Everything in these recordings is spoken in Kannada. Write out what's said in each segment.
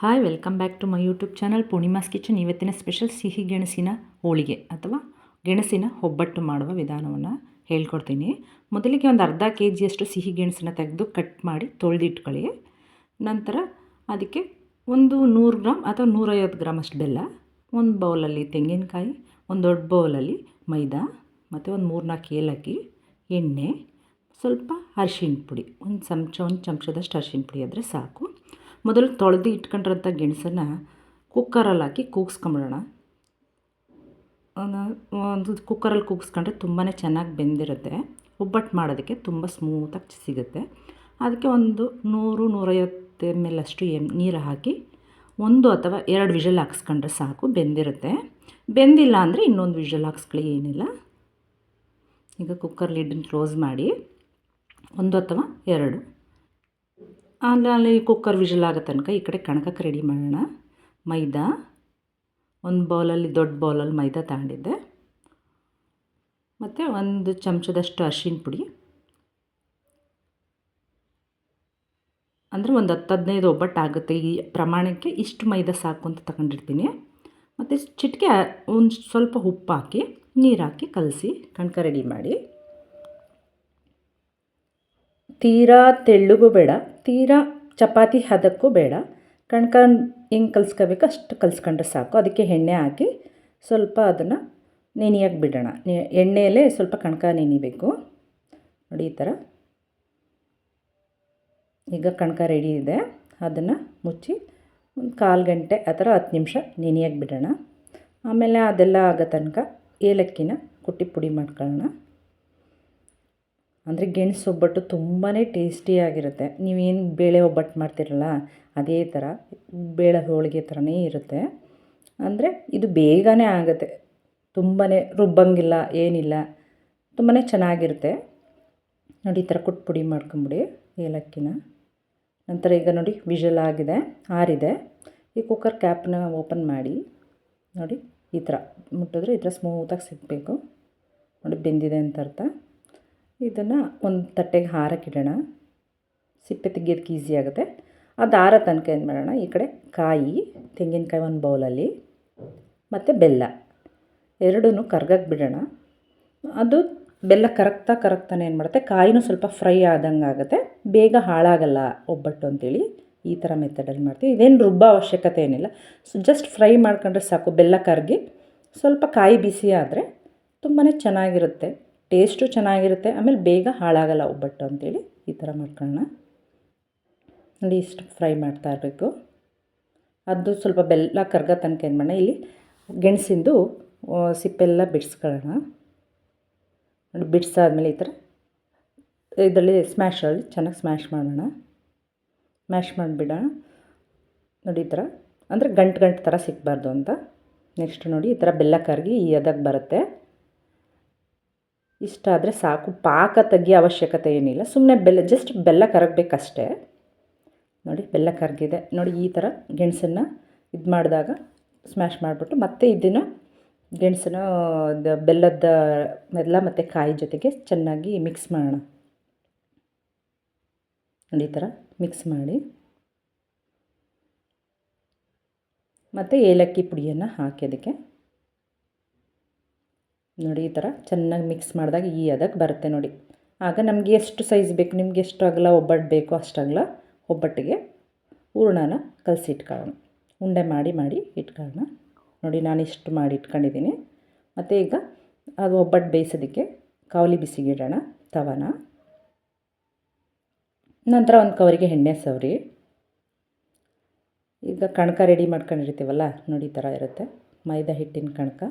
Hi welcome back to my YouTube channel Poornima's kitchen ಇವತ್ತಿನ ಸ್ಪೆಷಲ್ ಸಿಹಿ ಗೆಣಸಿನ ಹೋಳಿಗೆ ಅಥವಾ ಗೆಣಸಿನ ಒಬ್ಬಟ್ಟು ಮಾಡುವ ವಿಧಾನವನ್ನು ಹೇಳ್ಕೊಡ್ತೀನಿ. ಮೊದಲಿಗೆ ಒಂದು ಅರ್ಧ ಕೆ ಜಿಯಷ್ಟು ಸಿಹಿ ಗೆಣಸನ್ನ ತೆಗೆದು ಕಟ್ ಮಾಡಿ ತೊಳೆದಿಟ್ಕೊಳ್ಳಿ. ನಂತರ ಅದಕ್ಕೆ ಒಂದು ನೂರು ಗ್ರಾಮ್ ಅಥವಾ ನೂರೈವತ್ತು ಗ್ರಾಮ್ ಅಷ್ಟು ಬೆಲ್ಲ, ಒಂದು ಬೌಲಲ್ಲಿ ತೆಂಗಿನಕಾಯಿ, ಒಂದು ದೊಡ್ಡ ಬೌಲಲ್ಲಿ ಮೈದಾ, ಮತ್ತು ಒಂದು ಮೂರು ನಾಲ್ಕು ಏಲಕ್ಕಿ, ಎಣ್ಣೆ, ಸ್ವಲ್ಪ ಅರಿಶಿಣ ಪುಡಿ, ಒಂದು ಚಮಚ, ಒಂದು ಚಮಚದಷ್ಟು ಅರಿಶಿಣ ಪುಡಿ ಆದರೆ ಸಾಕು. ಮೊದಲು ತೊಳೆದು ಇಟ್ಕೊಂಡಿರೋಂಥ ಗೆಣಸನ್ನು ಕುಕ್ಕರಲ್ಲಿ ಹಾಕಿ ಕೂಗಿಸ್ಕೊಂಬಿಡೋಣ. ಒಂದು ಕುಕ್ಕರಲ್ಲಿ ಕೂಗಿಸ್ಕೊಂಡ್ರೆ ತುಂಬಾ ಚೆನ್ನಾಗಿ ಬೆಂದಿರುತ್ತೆ. ಒಬ್ಬಟ್ಟು ಮಾಡೋದಕ್ಕೆ ತುಂಬ ಸ್ಮೂತಾಗಿ ಸಿಗುತ್ತೆ. ಅದಕ್ಕೆ ಒಂದು ನೂರು, ನೂರೈವತ್ತು ಎಂ ಎಲ್ ಅಷ್ಟು ಎಂ ನೀರು ಹಾಕಿ ಒಂದು ಅಥವಾ ಎರಡು ವಿಷಲ್ ಹಾಕ್ಸ್ಕೊಂಡ್ರೆ ಸಾಕು, ಬೆಂದಿರುತ್ತೆ. ಬೆಂದಿಲ್ಲ ಅಂದರೆ ಇನ್ನೊಂದು ವಿಷಲ್ ಹಾಕ್ಸ್ಕೊಳ್ಳಿ, ಏನಿಲ್ಲ. ಈಗ ಕುಕ್ಕರ್ ಲಿಡ್ಡನ್ನು ಕ್ಲೋಸ್ ಮಾಡಿ ಒಂದು ಅಥವಾ ಎರಡು. ಅಲ್ಲಿ ಕುಕ್ಕರ್ ವಿಷಲ್ ಆಗೋ ತನಕ ಈ ಕಡೆ ಕಣಕಕ್ಕೆ ರೆಡಿ ಮಾಡೋಣ. ಮೈದಾ, ಒಂದು ಬೌಲಲ್ಲಿ ದೊಡ್ಡ ಬೌಲಲ್ಲಿ ಮೈದಾ ತಗೊಂಡಿದ್ದೆ. ಮತ್ತು ಒಂದು ಚಮಚದಷ್ಟು ಅರಿಶಿನ ಪುಡಿ. ಅಂದರೆ ಒಂದು ಹತ್ತು ಹದಿನೈದು ಒಬ್ಬಟ್ಟು ಆಗುತ್ತೆ. ಈ ಪ್ರಮಾಣಕ್ಕೆ ಇಷ್ಟು ಮೈದಾ ಸಾಕು ಅಂತ ತಗೊಂಡಿರ್ತೀನಿ. ಮತ್ತು ಚಿಟಿಕೆ, ಒಂದು ಸ್ವಲ್ಪ ಉಪ್ಪು ಹಾಕಿ, ನೀರು ಹಾಕಿ ಕಲಸಿ, ಕಣಕ ರೆಡಿ ಮಾಡಿ. ತೀರಾ ತೆಳ್ಳಗೂ ಬೇಡ, ತೀರಾ ಚಪಾತಿ ಹದಕ್ಕೂ ಬೇಡ. ಕಣ್ಕ ಹೆಂಗೆ ಕಲ್ಸ್ಕೋಬೇಕು ಅಷ್ಟು ಕಲ್ಸ್ಕೊಂಡ್ರೆ ಸಾಕು. ಅದಕ್ಕೆ ಎಣ್ಣೆ ಹಾಕಿ ಸ್ವಲ್ಪ ಅದನ್ನು ನೆನೆಯಾಗಿ ಬಿಡೋಣ. ಎಣ್ಣೆಯಲ್ಲೇ ಸ್ವಲ್ಪ ಕಣಕ ನೆನಿಬೇಕು. ನೋಡಿ ಈ ಥರ. ಈಗ ಕಣಕ ರೆಡಿ ಇದೆ. ಅದನ್ನು ಮುಚ್ಚಿ ಒಂದು ಕಾಲು ಗಂಟೆ ಆ ಥರ ಹತ್ತು ನಿಮಿಷ ನೆನೆಯೋಕೆ ಬಿಡೋಣ. ಆಮೇಲೆ ಅದೆಲ್ಲ ಆಗೋ ತನಕ ಏಲಕ್ಕಿನ ಕುಟ್ಟಿ ಪುಡಿ ಮಾಡ್ಕೊಳ್ಳೋಣ. ಅಂದರೆ ಗೆಣಸು ಒಬ್ಬಟ್ಟು ತುಂಬಾ ಟೇಸ್ಟಿಯಾಗಿರುತ್ತೆ ನೀವೇನು ಬೇಳೆ ಒಬ್ಬಟ್ಟು ಮಾಡ್ತಿರಲ್ಲ, ಅದೇ ಥರ ಬೇಳೆ ಹೋಳಿಗೆ ಥರನೇ ಇರುತ್ತೆ. ಅಂದರೆ ಇದು ಬೇಗನೆ ಆಗುತ್ತೆ. ತುಂಬಾ ರುಬ್ಬಂಗಿಲ್ಲ, ಏನಿಲ್ಲ ತುಂಬಾ ಚೆನ್ನಾಗಿರುತ್ತೆ. ನೋಡಿ, ಈ ಥರ ಕುಟ್ಟು ಪುಡಿ ಮಾಡ್ಕೊಂಬಿಡಿ ಏಲಕ್ಕಿನ. ನಂತರ ಈಗ ನೋಡಿ, ವಿಷಲ್ ಆಗಿದೆ, ಆರಿದೆ. ಈ ಕುಕ್ಕರ್ ಕ್ಯಾಪ್ನ ಓಪನ್ ಮಾಡಿ, ನೋಡಿ, ಈ ಥರ ಮುಟ್ಟಿದ್ರೆ ಈ ಥರ ಸ್ಮೂತಾಗಿ ಸಿಗಬೇಕು. ನೋಡಿ, ಬೆಂದಿದೆ ಅಂತ ಅರ್ಥ. ಇದನ್ನು ಒಂದು ತಟ್ಟೆಗೆ ಹಾರಕ್ಕಿಡೋಣ. ಸಿಪ್ಪೆ ತೆಗಿಯೋದಕ್ಕೆ ಈಸಿ ಆಗುತ್ತೆ. ಅದು ಆರ ತನಕ ಏನು ಮಾಡೋಣ, ಈ ಕಡೆ ಕಾಯಿ, ತೆಂಗಿನಕಾಯಿ ಒಂದು ಬೌಲಲ್ಲಿ ಮತ್ತು ಬೆಲ್ಲ. ಎರಡೂ ಕರ್ಗಕ್ಕೆ ಬಿಡೋಣ. ಅದು ಬೆಲ್ಲ ಕರಗ್ತಾ ಕರಗ್ತಾನೆ ಏನು ಮಾಡುತ್ತೆ, ಕಾಯಿನೂ ಸ್ವಲ್ಪ ಫ್ರೈ ಆದಂಗೆ ಆಗುತ್ತೆ. ಬೇಗ ಹಾಳಾಗಲ್ಲ ಒಬ್ಬಟ್ಟು ಅಂತೇಳಿ ಈ ಥರ ಮೆಥಡಲ್ಲಿ ಮಾಡ್ತೀವಿ. ಇದೇನು ರುಬ್ಬ ಅವಶ್ಯಕತೆ ಏನಿಲ್ಲ. ಸೊ ಜಸ್ಟ್ ಫ್ರೈ ಮಾಡ್ಕೊಂಡ್ರೆ ಸಾಕು, ಬೆಲ್ಲ ಕರಗಿ. ಸ್ವಲ್ಪ ಕಾಯಿ ಬಿಸಿ ಆದರೆ ತುಂಬಾ ಚೆನ್ನಾಗಿರುತ್ತೆ. ಟೇಸ್ಟು ಚೆನ್ನಾಗಿರುತ್ತೆ, ಆಮೇಲೆ ಬೇಗ ಹಾಳಾಗಲ್ಲ ಒಬ್ಬಟ್ಟು ಅಂತೇಳಿ ಈ ಥರ ಮಾಡ್ಕೊಳ್ಳೋಣ. ನೋಡಿ ಇಷ್ಟು ಫ್ರೈ ಮಾಡ್ತಾ ಇರಬೇಕು. ಅದು ಸ್ವಲ್ಪ ಬೆಲ್ಲ ಕರ್ಗ ತನಕ ಏನು ಮಾಡೋಣ, ಇಲ್ಲಿ ಗೆಣಸಿಂದು ಸಿಪ್ಪೆಲ್ಲ ಬಿಡಿಸ್ಕೊಳ್ಳೋಣ. ನೋಡಿ ಬಿಡಿಸಾದ್ಮೇಲೆ ಈ ಥರ ಇದರಲ್ಲಿ ಸ್ಮ್ಯಾಶಲ್ಲಿ ಚೆನ್ನಾಗಿ ಸ್ಮ್ಯಾಶ್ ಮಾಡೋಣ. ಮ್ಯಾಶ್ ಮಾಡಿಬಿಡೋಣ. ನೋಡಿ ಈ ಥರ, ಅಂದರೆ ಗಂಟು ಗಂಟು ಥರ ಸಿಕ್ಕಬಾರ್ದು ಅಂತ. ನೆಕ್ಸ್ಟ್ ನೋಡಿ ಈ ಥರ ಬೆಲ್ಲ ಕರಗಿ ಈ ಅದಕ್ಕೆ ಬರುತ್ತೆ. ಇಷ್ಟ ಆದರೆ ಸಾಕು. ಪಾಕ ತೆಗಿಯೋ ಅವಶ್ಯಕತೆ ಏನಿಲ್ಲ. ಸುಮ್ಮನೆ ಬೆಲ್ಲ ಜಸ್ಟ್ ಬೆಲ್ಲ ಕರಗಬೇಕಷ್ಟೇ. ನೋಡಿ, ಬೆಲ್ಲ ಕರಗಿದೆ. ನೋಡಿ, ಈ ಥರ ಗೆಣಸನ್ನು ಇದು ಮಾಡಿದಾಗ ಸ್ಮ್ಯಾಶ್ ಮಾಡಿಬಿಟ್ಟು ಮತ್ತೆ ಇದನ್ನು ಗೆಣಸನ್ನು ಬೆಲ್ಲದ ಬೆಲ್ಲ ಮತ್ತು ಕಾಯಿ ಜೊತೆಗೆ ಚೆನ್ನಾಗಿ ಮಿಕ್ಸ್ ಮಾಡೋಣ. ನೋಡಿ, ಈ ಥರ ಮಿಕ್ಸ್ ಮಾಡಿ. ಮತ್ತು ಏಲಕ್ಕಿ ಪುಡಿಯನ್ನು ಹಾಕಿ ಅದಕ್ಕೆ. ನೋಡಿ ಈ ಥರ ಚೆನ್ನಾಗಿ ಮಿಕ್ಸ್ ಮಾಡಿದಾಗ ಈ ಅದಕ್ಕೆ ಬರುತ್ತೆ ನೋಡಿ. ಆಗ ನಮಗೆ ಎಷ್ಟು ಸೈಜ್ ಬೇಕು, ನಿಮ್ಗೆ ಎಷ್ಟು ಅಗಲ ಒಬ್ಬಟ್ಟು ಬೇಕು ಅಗಲ ಒಬ್ಬಟ್ಟಿಗೆ ಹೂರ್ಣನ ಕಲಸಿ ಇಟ್ಕೊಳ್ಳೋಣ. ಉಂಡೆ ಮಾಡಿ ಮಾಡಿ ಇಟ್ಕೊಳ್ಳೋಣ. ನೋಡಿ ನಾನು ಇಷ್ಟು ಮಾಡಿ ಇಟ್ಕೊಂಡಿದ್ದೀನಿ. ಮತ್ತು ಈಗ ಅದು ಒಬ್ಬಟ್ಟು ಬೇಯಿಸೋದಕ್ಕೆ ಕಾವಲಿ ಬಿಸಿಗಿಡೋಣ ತವನ. ನಂತರ ಒಂದು ಕವರಿಗೆ ಎಣ್ಣೆ ಸವರಿ. ಈಗ ಕಣಕ ರೆಡಿ ಮಾಡ್ಕೊಂಡಿರ್ತೀವಲ್ಲ, ನೋಡಿ ಈ ಥರ ಇರುತ್ತೆ. ಮೈದಾ ಹಿಟ್ಟಿನ ಕಣಕ.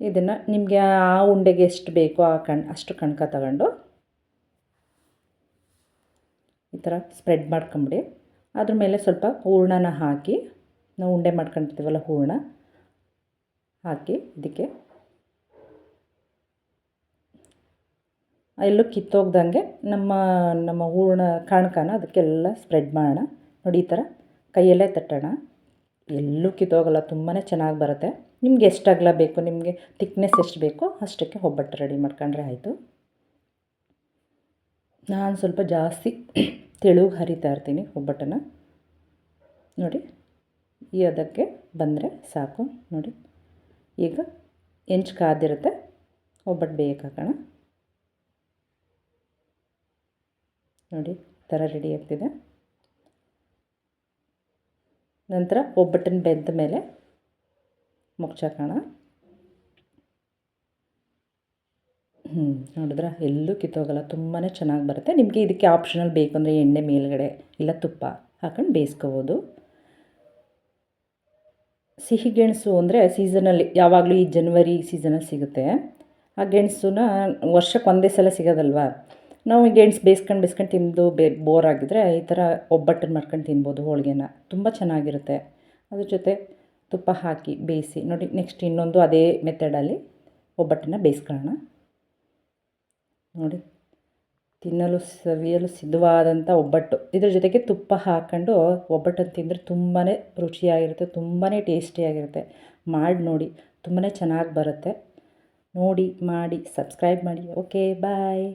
ಇದನ್ನು ನಿಮಗೆ ಆ ಉಂಡೆಗೆ ಎಷ್ಟು ಬೇಕೋ ಆ ಕಣ್, ಅಷ್ಟು ಕಣಕ ತಗೊಂಡು ಈ ಥರ ಸ್ಪ್ರೆಡ್ ಮಾಡ್ಕೊಂಬಿಡಿ. ಅದ್ರ ಮೇಲೆ ಸ್ವಲ್ಪ ಹೂರ್ಣನ ಹಾಕಿ, ನಾವು ಉಂಡೆ ಮಾಡ್ಕೊಂಡಿರ್ತೀವಲ್ಲ ಹೂರಣ, ಹಾಕಿ ಇದಕ್ಕೆ ಎಲ್ಲೂ ಕಿತ್ತೋಗ್ದಂಗೆ ನಮ್ಮ ನಮ್ಮ ಹೂರ್ಣ ಕಣಕನ ಅದಕ್ಕೆಲ್ಲ ಸ್ಪ್ರೆಡ್ ಮಾಡೋಣ. ನೋಡಿ ಈ ಥರ ಕೈಯಲ್ಲೇ ತಟ್ಟೋಣ. ಎಲ್ಲೂ ಕಿತ್ತೋಗಲ್ಲ ತುಂಬಾ ಚೆನ್ನಾಗಿ ಬರುತ್ತೆ. ನಿಮ್ಗೆ ಎಷ್ಟು ಅಗಲ ಬೇಕು? ನಿಮಗೆ ತಿಕ್ನೆಸ್ ಎಷ್ಟು ಬೇಕೋ? ಅಷ್ಟಕ್ಕೆ ಒಬ್ಬಟ್ಟು ರೆಡಿ ಮಾಡ್ಕೊಂಡ್ರೆ ಆಯಿತು. ನಾನು ಸ್ವಲ್ಪ ಜಾಸ್ತಿ ತೆಳುಗೆ ಹರಿತಾ ಇರ್ತೀನಿ ಒಬ್ಬಟ್ಟನ್ನು. ನೋಡಿ, ಈ ಅದಕ್ಕೆ ಬಂದರೆ ಸಾಕು. ನೋಡಿ, ಈಗ ಹೆಂಚು ಕಾದಿರುತ್ತೆ ಒಬ್ಬಟ್ಟು ಬೇಯಕ್ಕೆ ನೋಡಿ ಥರ ರೆಡಿ ಆಗ್ತಿದೆ. ನಂತರ ಒಬ್ಬಟ್ಟನ್ನು ಬೆಂದ ಮೇಲೆ ಮುಚ್ಚಾಕೋಣ ಹ್ಞೂ ನೋಡಿದ್ರೆ? ಎಲ್ಲೂ ಕಿತ್ತೋಗಲ್ಲ ತುಂಬಾ ಚೆನ್ನಾಗಿ ಬರುತ್ತೆ. ನಿಮಗೆ ಇದಕ್ಕೆ ಆಪ್ಷನಲ್ ಬೇಕು ಅಂದರೆ ಎಣ್ಣೆ ಮೇಲುಗಡೆ, ಇಲ್ಲ ತುಪ್ಪ ಹಾಕೊಂಡು ಬೇಯಿಸ್ಕೋಬೋದು. ಸಿಹಿ ಗೆಣಸು ಅಂದರೆ ಸೀಸನಲ್ಲಿ ಯಾವಾಗಲೂ ಈ ಜನವರಿ ಸೀಸನಲ್ಲಿ ಸಿಗುತ್ತೆ. ಆ ಗೆಣಸನ್ನ ವರ್ಷಕ್ಕೆ ಒಂದೇ ಸಲ ಸಿಗೋದಲ್ವಾ? ನಾವು ಗೆಣಸು ಬೇಯಿಸ್ಕೊಂಡು ಬೇಯಿಸ್ಕೊಂಡು ತಿಂದು ಬೇ ಬೋರ್ ಆಗಿದ್ರೆ ಈ ಥರ ಒಬ್ಬಟ್ಟನ್ನು ಮಾಡ್ಕೊಂಡು ತಿನ್ಬೋದು ಹೋಳಿಗೆನ. ತುಂಬ ಚೆನ್ನಾಗಿರುತ್ತೆ. ಅದ್ರ ಜೊತೆ ತುಪ್ಪ ಹಾಕಿ ಬೇಯಿಸಿ, ನೋಡಿ ನೆಕ್ಸ್ಟ್ ಇನ್ನೊಂದು ಅದೇ ಮೆಥಡಲ್ಲಿ ಒಬ್ಬಟ್ಟನ್ನು ಬೇಯಿಸ್ಕೊಳ್ಳೋಣ. ನೋಡಿ, ತಿನ್ನಲು ಸವಿಯಲು ಸಿದ್ಧವಾದಂಥ ಒಬ್ಬಟ್ಟು. ಇದ್ರ ಜೊತೆಗೆ ತುಪ್ಪ ಹಾಕ್ಕೊಂಡು ಒಬ್ಬಟ್ಟನ್ನು ತಿಂದರೆ ತುಂಬಾ ರುಚಿಯಾಗಿರುತ್ತೆ ತುಂಬಾ ಟೇಸ್ಟಿಯಾಗಿರುತ್ತೆ. ಮಾಡಿ ನೋಡಿ ತುಂಬಾ ಚೆನ್ನಾಗಿ ಬರುತ್ತೆ. ನೋಡಿ, ಮಾಡಿ ಸಬ್ಸ್ಕ್ರೈಬ್ ಮಾಡಿ. Okay bye